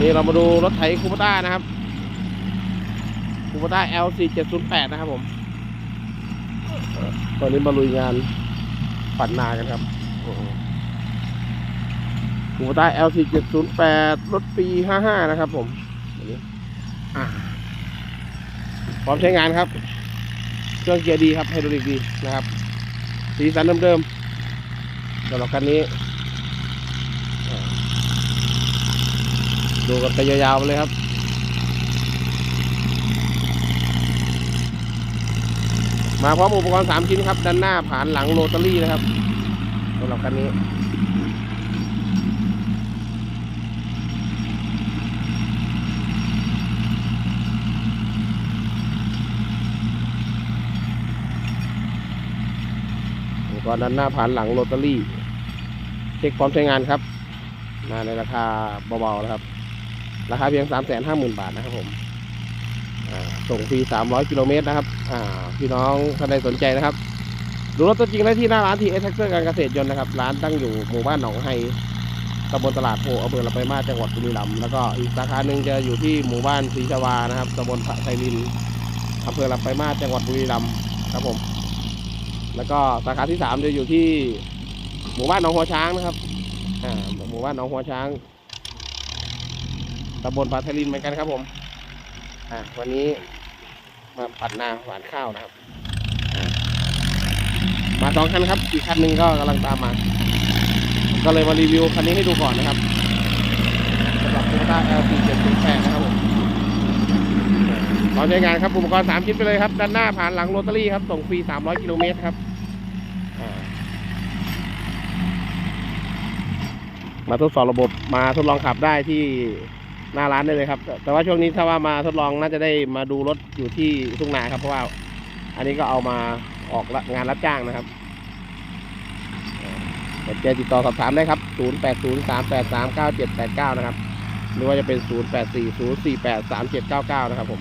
นี่เรามาดูรถไถคูปต้านะครับคูปต้า L 4 7 0 8นะครับผมตอนนี้มาลุยงานปัดนนากันครับคูปต้า L 4 7 0 8รถปี 55 นะครับผมพร้อมใช้งานครับ เครื่องเกียร์ดีครับไฮดรอลิกดีนะครับ สีสันเดิมๆสำหรับคันนี้ ดูกันไปยาวๆไปเลยครับ มาพร้อมอุปกรณ์สามชิ้นครับ ด้านหน้าผ่านหลังโรตารี่นะครับสำหรับคันนี้อุปกรณ์ด้านหน้าผ่านหลังโรตารี่ เช็คพร้อมใช้งานครับ มาในราคาเบาๆนะครับ ราคาเพียง 3 5 0 0 0 0 บาทนะครับผมส่งฟรี 300 กิโลเมตรนะครับพี่น้องท่านใดสนใจนะครับ ดูรถตัวจริงได้ที่หน้าร้านทีเอสแท็กเตอร์การเกษตรยนต์นะครับ ร้านตั้งอยู่หมู่บ้านหนองไฮตำบลตลาดโพอำเภอลำไปางมาจังหวัดบุรีรัมย์แล้วก็อีกสาขาหนึ่งจะอยู่ที่หมู่บ้านศรีชวานะครับตำบลพระไทยลินอำเภอลำไปางมาจังหวัดบุรีรัมย์ครับผม แล้วก็สาขาที่สามจะอยู่ที่หมู่บ้านหนองหัวช้างนะครับหมู่บ้านหนองหัวช้าง ตำบลปาทลินเหมือนกันครับผม อ่าวันนี้มาปัดนาหวานข้าวนะครับ มาสองคันครับ อีกคันหนึ่งก็กำลังตามมา ก็เลยมารีวิวคันนี้ให้ดูก่อนนะครับสำหรับโตโยต้า LP 708นะครับผมตอนใช้งานครับอุปกรณ์3ชิ้นไปเลยครับ ด้านหน้าผ่านหลังโรตารี่ครับ ส่งฟรี 300 กิโลเมตรครับมาทดสอบระบบมาทดลองขับได้ที่ หน้าร้านได้เลยครับ แต่ว่าช่วงนี้ถ้าว่ามาทดลองน่าจะได้มาดูรถอยู่ที่ทุ่งนาครับ เพราะว่า อันนี้ก็เอามาออกงานรับจ้างนะครับเปิดใจติดต่อสอบถามได้ครับ 0 8 0 3 8 3 9 7 8 9 นะครับ หรือว่าจะเป็น 0 8 4 0 4 8 3 7 9 9 นะครับผม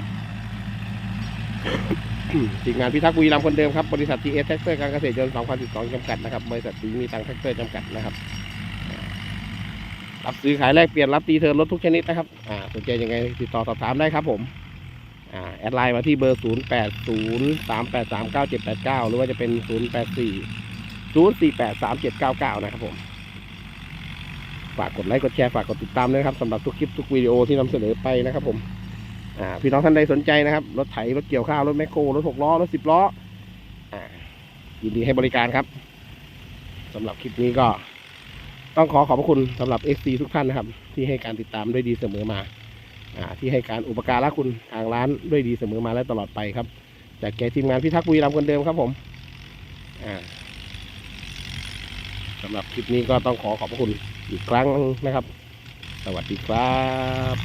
ทีมงานพิทักษ์บุรีรัมย์คนเดิมครับ บริษัททีเอสแท็กเตอร์การเกษตรยนต์2012จำกัดนะครับ บริษัทสีมีตังแท็กเตอร์จำกัดนะครับ รับซื้อขายแลกเปลี่ยนรับตีเทิร์นรถทุกชนิดนะครับอ่าสนใจยังไงติดต่อสอบถามได้ครับผมอ่าแอดไลน์มาที่เบอร์ 0 8 0 3 8 3 9 7 8 9 หรือว่าจะเป็น 0 8 4 0 4 8 3 7 9 9 นะครับผมฝากกดไลค์กดแชร์ฝากกดติดตามด้วยครับสำหรับทุกคลิปทุกวิดีโอที่นำเสนอไปนะครับผมอ่าพี่น้องท่านใดสนใจนะครับ รถไถรถเกี่ยวข้าว รถแมคโครรถหกล้อ รถสิบล้ออ่ายินดีให้บริการครับสำหรับคลิปนี้ก็ ต้องขอขอบพระคุณสำหรับ XC ทุกท่านนะครับ ที่ให้การติดตามด้วยดีเสมอมาอ่าที่ให้การอุปการะคุณทางร้านด้วยดีเสมอมาและตลอดไปครับ จากแกทีมงานพิทักษ์บุรีรัมย์คนเดิมครับผมอ่าสำหรับคลิปนี้ก็ต้องขอขอบพระคุณอีกครั้งนะครับ สวัสดีครับ